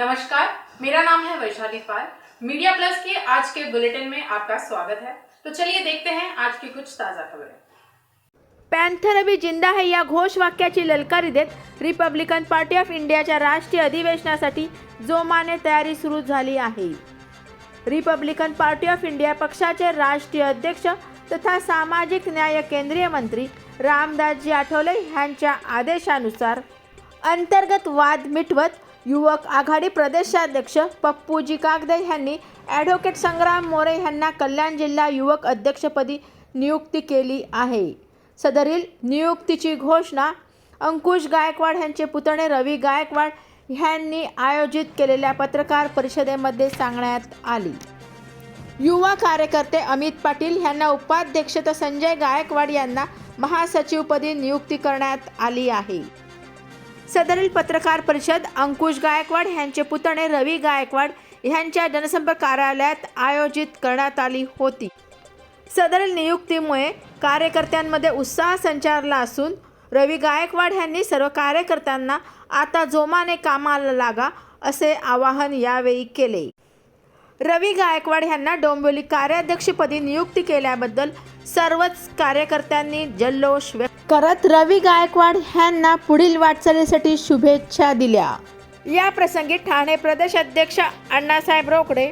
नमस्कार मेरा नाम है वैशाली पाल। मीडिया प्लस के आज के बुलेटिन में आपका स्वागत है। तो चलिए देखते हैं आज की कुछ ताज़ा खबरें। पॅन्थर अभी जिंदा है या घोषवाक्याची ललकारी देत रिपब्लिकन पार्टी ऑफ इंडियाच्या राष्ट्रीय अधिवेशनासाठी जोमाने तयारी सुरू झाली आहे. रिपब्लिकन पार्टी ऑफ इंडिया पक्षाचे राष्ट्रीय अध्यक्ष तथा सामाजिक न्याय केंद्रीय मंत्री रामदासजी आठवले यांच्या आदेशानुसार अंतर्गत वाद मिटवत युवक आघाडी प्रदेशाध्यक्ष पप्पूजी कागदे यांनी ॲडव्होकेट संग्राम मोरे यांना कल्याण जिल्हा युवक अध्यक्षपदी नियुक्ती केली आहे. सदरील नियुक्तीची घोषणा अंकुश गायकवाड यांचे पुतणे रवी गायकवाड ह्यांनी आयोजित केलेल्या पत्रकार परिषदेमध्ये सांगण्यात आली. युवा कार्यकर्ते अमित पाटील यांना उपाध्यक्ष तर संजय गायकवाड यांना महासचिवपदी नियुक्ती करण्यात आली आहे. सदरील पत्रकार परिषद अंकुश गायकवाड यांचे पुतणे रवी गायकवाड यांच्या जनसंपर्क कार्यालयात आयोजित करण्यात आली होती. सदरील नियुक्तीमुळे कार्यकर्त्यांमध्ये उत्साह संचारला असून रवी गायकवाड यांनी सर्व कार्यकर्त्यांना आता जोमाने कामाला लागा असे आवाहन यावेळी केले. रवी गायकवाड यांना डोंबिवली कार्याध्यक्षपदी नियुक्ती केल्याबद्दल सर्वच कार्यकर्त्यांनी जल्लोष व्यक्त करत रवी गायकवाड यांना पुढील वाटचालीसाठी शुभेच्छा दिल्या. या प्रसंगी ठाणे प्रदेश अध्यक्ष अण्णासाहेब रोकडे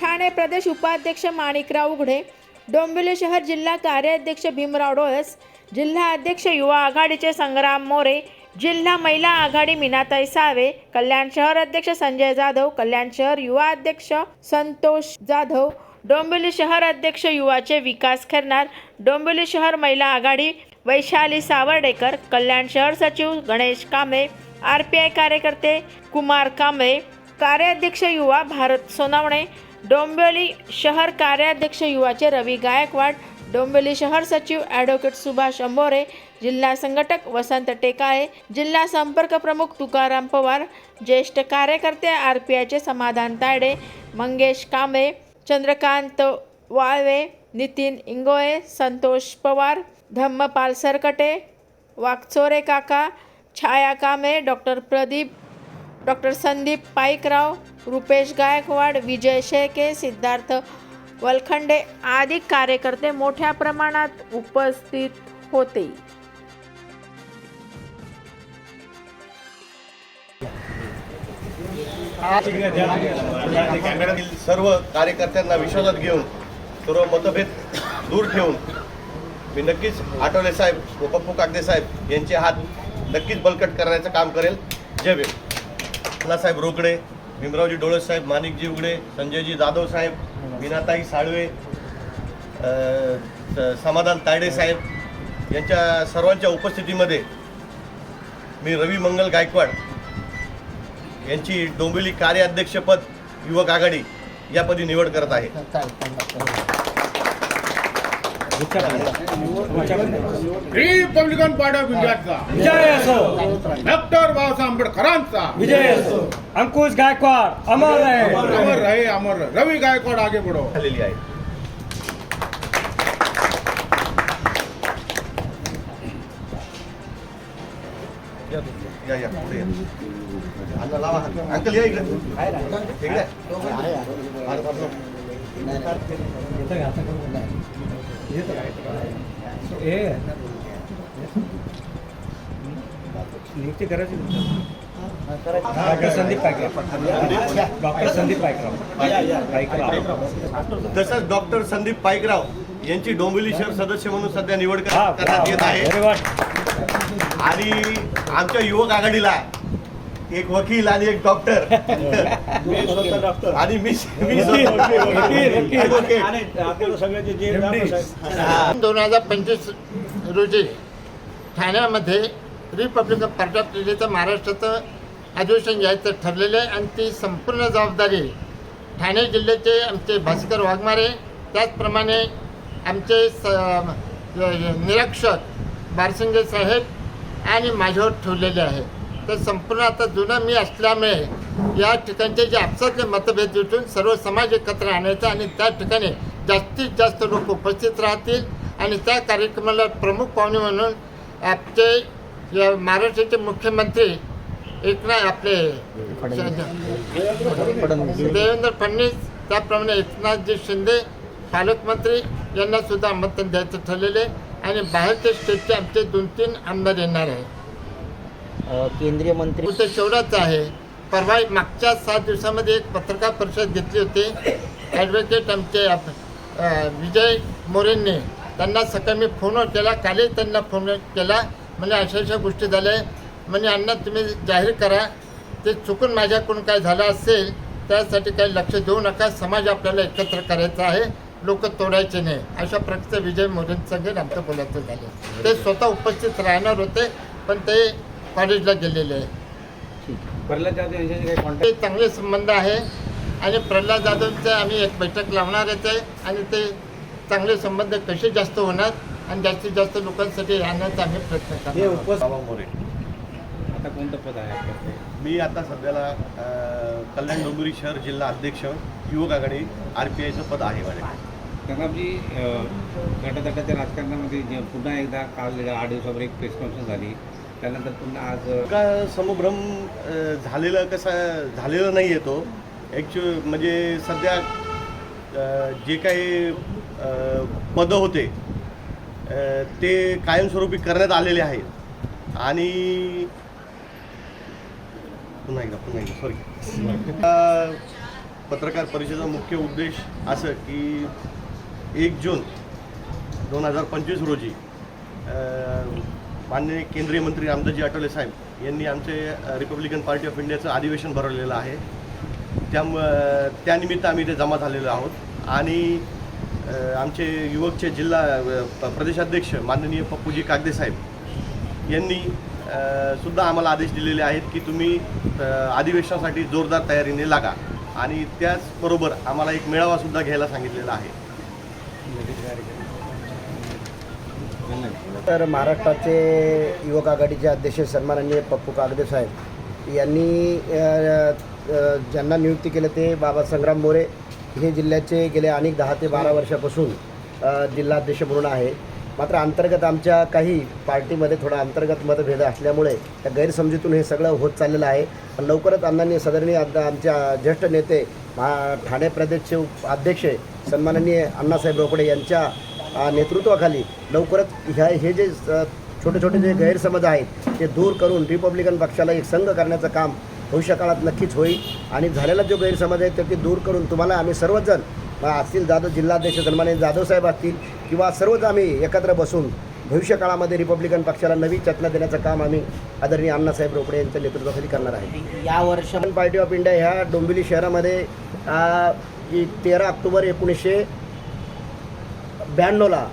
ठाणे प्रदेश उपाध्यक्ष माणिकराव उघडे डोंबिवली शहर जिल्हा कार्याध्यक्ष भीमराव डोळस जिल्हा अध्यक्ष युवा आघाडीचे संग्राम मोरे जिल्हा महिला आघाडी मीनाताई सावे कल्याण शहर अध्यक्ष संजय जाधव कल्याण शहर युवा अध्यक्ष संतोष जाधव डोंबिवली शहर अध्यक्ष युवाचे विकास खरनार डोंबिवली शहर महिला आघाडी वैशाली सावर्डेकर कल्याण शहर सचिव Ganesh Kamble R P I कार्यकर्ते कुमार कांबळे कार्याध्यक्ष युवा भारत सोनावणे डोंबिवली शहर कार्याध्यक्ष युवाचे रवी गायकवाड डोंबिवली शहर सचिव ॲडव्होकेट सुभाष अंबोरे जिल्हा संघटक वसंत टेकाळे जिल्हा संपर्क प्रमुख तुकाराम पवार ज्येष्ठ कार्यकर्ते आर पी आयचे समाधान तायडे मंगेश कांबळे चंद्रकांत वाळवे नितीन इंगोळे संतोष पवार धम्मपाल सरकटे वाकचोरे काका छाया कामे डॉक्टर प्रदीप डॉक्टर संदीप पाईकराव रुपेश गायकवाड विजय शेके सिद्धार्थ वलखंडे आदी कार्यकर्ते मोठ्या प्रमाणात उपस्थित होते. सर्व कार्यकर्त्यांना विश्वासात घेऊन सर्व मतभेद दूर ठेवून मी नक्कीच आठवले साहेब व पप्पू कागदे साहेब यांचे हात नक्कीच बलकट करण्याचं काम करेल. जय भीम. अण्णासाहेब रोकडे भीमरावजी डोळे साहेब माणिकजी उघडे संजयजी जाधव साहेब मीनाताई साळवे समाधान तायडे साहेब यांच्या सर्वांच्या उपस्थितीमध्ये मी रवी मंगल गायकवाड यांची डोंबिवली कार्याध्यक्षपद युवक आघाडी यापदी निवड करत आहे. रिपब्लिकन पार्टी ऑफ इंडियाचा विजय असो डॉक्टर बाबासाहेब आंबेडकरांचा विजय असो अंकुश गायकवाड अमर रहे अमर रहे अमर रवी गायकवाड आगे बढ़ो झालेली आहे या, या या पुढे. अंकल या इकडे इकडे. नियुक्ती करायची डॉक्टर संदीप पायकराव डॉक्टर संदीप पायकराव पायकराव तसंच डॉक्टर संदीप पाईकराव यांची डोंबिवली शहर सदस्य म्हणून सध्या निवड कर- करण्यात येत आहे. आणि आमच्या युवक आघाडीला एक वकील आणि एक डॉक्टर आणि मी मी दोन हजार पंचवीस रोजी ठाण्यामध्ये रिपब्लिकन पार्टी ऑफ इंडियाचं महाराष्ट्राचं अधिवेशन घ्यायचं ठरलेलं आहे आणि ती संपूर्ण जबाबदारी ठाणे जिल्ह्याचे आमचे भास्कर वाघमारे त्याचप्रमाणे आमचे स निरीक्षक बारसिंगे साहेब आणि माझ्यावर ठेवलेले आहे तर संपूर्ण आता जुनं मी असल्यामुळे या ठिकाणचे जे आपसातले मतभेद उठून सर्व समाज एकत्र आणायचा आणि त्या ठिकाणी जास्तीत जास्त लोक उपस्थित राहतील. आणि त्या कार्यक्रमाला प्रमुख पाहुणे म्हणून आमचे या महाराष्ट्राचे मुख्यमंत्री एकनाथ आपले देवेंद्र फडणवीस त्याप्रमाणे एकनाथजी शिंदे पालकमंत्री यांना सुद्धा आमंत्रण द्यायचं ठरलेले. आणि बाहेरच्या स्टेटचे आमचे दोन तीन आमदार येणार आहे अ, केंद्रीय मंत्री उद्देश आहे. परवा मागच्या सात दिवसामध्ये एक पत्रकार परिषद घेतली होती. ॲडव्होकेट आमचे आप- विजय मोरेंनी त्यांना सकाळी मी फोनवर केला. कालही त्यांना फोन केला. म्हणजे अशा अशा गोष्टी झाल्या. म्हणजे अण्णा तुम्ही जाहीर करा. ते चुकून माझ्याकडून काय झालं असेल त्यासाठी काही लक्ष देऊ नका. समाज आपल्याला एकत्र करायचा आहे. लोक तोडायचे नाही. अशा प्रकारचं विजय मोरेंसंगे आमचं बोलायचं झालं. ते स्वतः उपस्थित राहणार होते पण ते कॉलेजला गेलेले आहे. प्रल्हाद जाधव यांच्याशी काही ते चांगले संबंध आहे आणि प्रल्हाद जाधवचे आम्ही एक बैठक लावणारच आहे आणि ते चांगले संबंध कसे जास्त होणार आणि जास्तीत जास्त लोकांसाठी राहण्याचा आम्ही प्रयत्न हे बाबा मोरे. आता कोणतं पद आहे आपल्याकडे? मी आता सध्याला अ, कल्याण डोंबिवली शहर जिल्हा अध्यक्ष युवक आघाडी आर पी आयचं पद आहे माझ्याकडे गंगाजी गटातटाच्या राजकारणामध्ये जे पुन्हा एकदा काल आठ दिवसावर एक प्रेस कॉन्फरन्स झाली. त्यानंतर पुन्हा आज का समभ्रम झालेला झालेलं कसं झालेलं नाही आहे तो. ॲक्च्यु म्हणजे सध्या जे काही पदं होते ते कायमस्वरूपी करण्यात आलेले आहेत. आणि पुन्हा एकदा पुन्हा एकदा सॉरी पत्रकार परिषदेचा मुख्य उद्देश असं की एक जून दोन हजार पंचवीस रोजी माननीय केंद्रीय मंत्री रामदासजी आठवले साहेब यांनी आमचे रिपब्लिकन पार्टी ऑफ इंडियाचं अधिवेशन भरवलेलं आहे. त्यामुळं त्यानिमित्त आम्ही इथे जमा झालेलो आहोत. आणि आमचे युवकचे जिल्हा प- प्रदेशाध्यक्ष माननीय पप्पूजी कागदे साहेब यांनी सुद्धा आम्हाला आदेश दिलेले आहेत की तुम्ही अधिवेशनासाठी जोरदार तयारीने लागा. आणि त्याचबरोबर आम्हाला एक मेळावासुद्धा घ्यायला सांगितलेला आहे. तर महाराष्ट्राचे युवक आघाडीचे अध्यक्ष सन्माननीय पप्पू कागदे साहेब यांनी ज्यांना नियुक्ती केलं ते बाबा संग्राम मोरे हे जिल्ह्याचे गेले अनेक दहा ते बारा वर्षापासून जिल्हा जिल्हाध्यक्ष म्हणून आहे. मात्र अंतर्गत आमच्या काही पार्टीमध्ये थोडा अंतर्गत मतभेद असल्यामुळे त्या गैरसमजीतून हे सगळं होत चाललेलं आहे. पण लवकरच अण्णांनी सदरणीय आमच्या ज्येष्ठ नेते ठाणे प्रदेशचे उप- अध्यक्ष सन्माननीय अण्णासाहेब रोकडे यांच्या नेतृत्वाखाली लवकरच ह्या हे जे छोटे छोटे जे गैरसमज आहेत ते दूर करून रिपब्लिकन पक्षाला एक संघ करण्याचं काम भविष्यकाळात नक्कीच होईल. आणि झालेला जो गैरसमज आहे ते दूर करून तुम्हाला आम्ही सर्वजण असतील जाधव जिल्हाध्यक्ष सन्मानित जाधव साहेब असतील किंवा सर्वच आम्ही एकत्र बसून भविष्यकाळामध्ये रिपब्लिकन पक्षाला नवी चेतना देण्याचं काम आम्ही आदरणीय अण्णासाहेब रोकडे यांच्या नेतृत्वाखाली करणार आहे. या वर्ष पार्टी ऑफ इंडिया ह्या डोंबिवली शहरामध्ये तेरा ऑक्टोबर एकोणीसशे ब्याण्णवला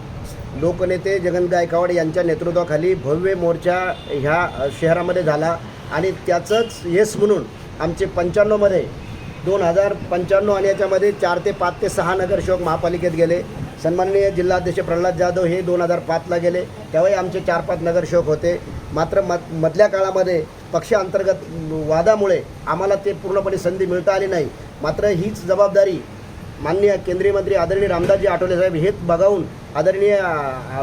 लोकनेते जगन गायकवाड यांच्या नेतृत्वाखाली भव्य मोर्चा ह्या शहरामध्ये झाला आणि त्याचंच यश म्हणून आमचे पंच्याण्णवमध्ये दोन हजार पंच्याण्णव आणि याच्यामध्ये चार ते पाच ते सहा नगरसेवक महापालिकेत गेले. सन्माननीय जिल्हाध्यक्ष प्रल्हाद जाधव हे दोन हजार पाचला गेले. त्यावेळी आमचे चार पाच नगरसेवक होते. मात्र मध मधल्या काळामध्ये पक्षांतर्गत वादामुळे आम्हाला ते पूर्णपणे संधी मिळता आली नाही. मात्र हीच जबाबदारी माननीय केंद्रीय मंत्री आदरणीय रामदासजी आठवले साहेब हेच बघावून आदरणीय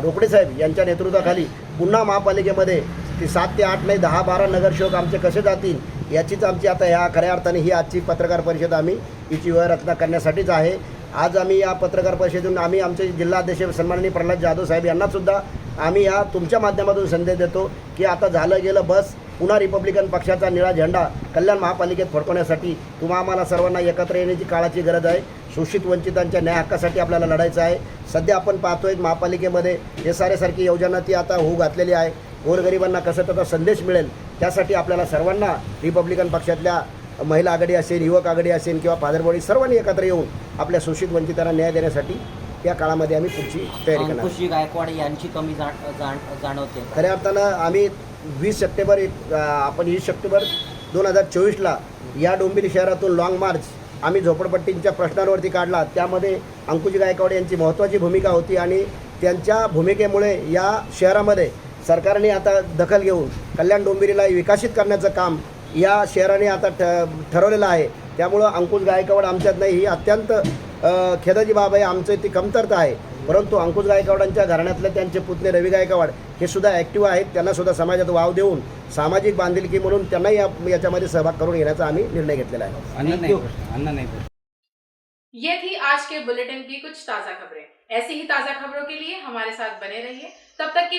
रोकडे साहेब यांच्या नेतृत्वाखाली पुन्हा महापालिकेमध्ये ते सात ते आठ नाही दहा बारा नगरसेवक आमचे कसे जातील याचीच आमची आता ह्या खऱ्या अर्थाने ही आजची पत्रकार परिषद आम्ही हिची रचना करण्यासाठीच आहे. आज आम्ही या पत्रकार परिषदेतून आम्ही आमचे जिल्हाध्यक्ष सन्माननीय प्रल्हाद जाधव साहेब यांनासुद्धा आम्ही या तुमच्या माध्यमातून संदेश देतो की आता झालं गेलं बस पुन्हा रिपब्लिकन पक्षाचा निळा झेंडा कल्याण महापालिकेत फडकवण्यासाठी तुम्हा आम्हाला सर्वांना एकत्र येण्याची काळाची गरज आहे. शोषित वंचितांच्या न्याय हक्कासाठी आपल्याला लढायचं आहे. सध्या आपण पाहतोय महापालिकेमध्ये हे सारेसारखी योजना ती आता होऊ घातलेली आहे. गोरगरिबांना कसं त्याचा संदेश मिळेल त्यासाठी आपल्याला सर्वांना रिपब्लिकन पक्षातल्या महिला आघाडी असेल युवक आघाडी असेल किंवा फादरबॉडी सर्वांनी एकत्र येऊन आपल्या शोषित वंचितांना न्याय देण्यासाठी या काळामध्ये आम्ही पुढची तयारी करणार गायकवाड यांची कमी जाण जाण- जाणवते. खऱ्या अर्थानं आम्ही वीस सप्टेंबर एक आपण वीस सप्टेंबर दोन हजार चोवीसला या डोंबिवली शहरातून लाँग मार्च आम्ही झोपडपट्टींच्या प्रश्नांवरती काढला. त्यामध्ये अंकुजी गायकवाड यांची महत्त्वाची भूमिका होती आणि त्यांच्या भूमिकेमुळे या शहरामध्ये सरकारने आता दखल घेऊन कल्याण डोंबिवलीला विकसित करण्याचं काम या शहराने आता ठ ठरवलेलं आहे. त्यामुळं अंकुश गायकवाड आमच्यात नाही ही अत्यंत खेदाची बाब आहे आमचं ती कमतरता आहे. परंतु अंकुश गायकवाडांच्या घराण्यातले त्यांचे पुतणे रवी गायकवाड हे सुद्धा ॲक्टिव्ह आहेत. त्यांना सुद्धा समाजात वाव देऊन सामाजिक बांधिलकी म्हणून त्यांनाही या याच्यामध्ये सहभाग करून घेण्याचा आम्ही निर्णय घेतलेला आहे. अन्न नाही प्रश्न अन्न नाही प्रश्न. ये थी आज के बुलेटिन की कुछ ताज़ा खबरें। ऐसी ही ताज़ा खबरों के लिए हमारे साथ बने रहिए। तब तक के